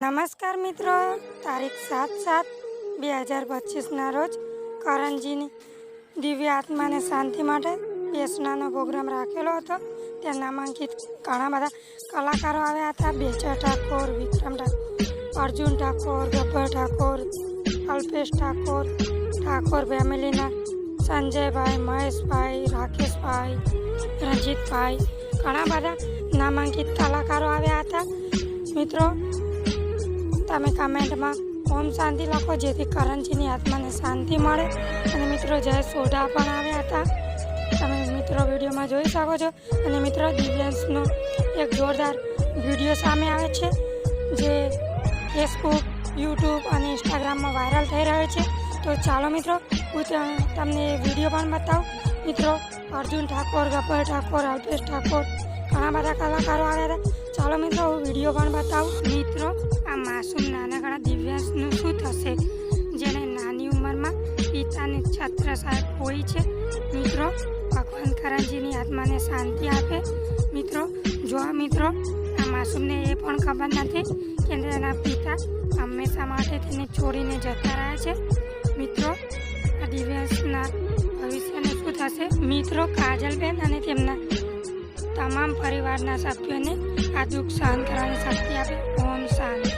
નમસ્કાર મિત્રો. તારીખ સાત સાત બે હજાર પચીસના રોજ કરણજીની દિવ્ય આત્માને શાંતિ માટે બેસનાનો પ્રોગ્રામ રાખેલો હતો. ત્યાં નામાંકિત ઘણા બધા કલાકારો આવ્યા હતા. બેચર ઠાકોર, વિક્રમ ઠાકોર, અર્જુન ઠાકોર, ગબ્બર ઠાકોર, અલ્પેશ ઠાકોર ઠાકોર ફેમિલીના સંજયભાઈ, મહેશભાઈ, રાકેશભાઈ, રંજીતભાઈ, ઘણા બધા નામાંકિત કલાકારો આવ્યા હતા. મિત્રો તમે કમેન્ટમાં ઓમ શાંતિ લખો, જેથી કરણજીની આત્માને શાંતિ મળે. અને મિત્રો, જય સોઢા પણ આવ્યા હતા. તમે મિત્રો વિડીયોમાં જોઈ શકો છો. અને મિત્રો, દિવ્યાંશનો એક જોરદાર વીડિયો સામે આવે છે, જે ફેસબુક યુટ્યુબ અને ઇન્સ્ટાગ્રામમાં વાયરલ થઈ રહ્યો છે. તો ચાલો મિત્રો, હું તમને વીડિયો પણ બતાવું. મિત્રો, અર્જુન ઠાકોર, ગબ્બર ઠાકોર, અલ્પેશ ઠાકોર, ઘણા બધા કલાકારો આવ્યા હતા. ચાલો મિત્રો, હું વીડિયો પણ બતાવું. મિત્રો પિતાની સાહેબ હોય છે. મિત્રો, ભગવાન કરણજીની આત્માને શાંતિ આપે. મિત્રો, જો આ મિત્રો, આ માસૂમને એ પણ ખબર નથી કે તેના પિતા હંમેશા માટે તેને છોડીને જતા રહ્યા છે. મિત્રો, આ દિવ્યાંશના ભવિષ્યને શું થશે? મિત્રો, કાજલબેન અને તેમના તમામ પરિવારના સભ્યોને આ દુઃખ સહન કરવાની શક્તિ આપે. ઓમ શાંતિ.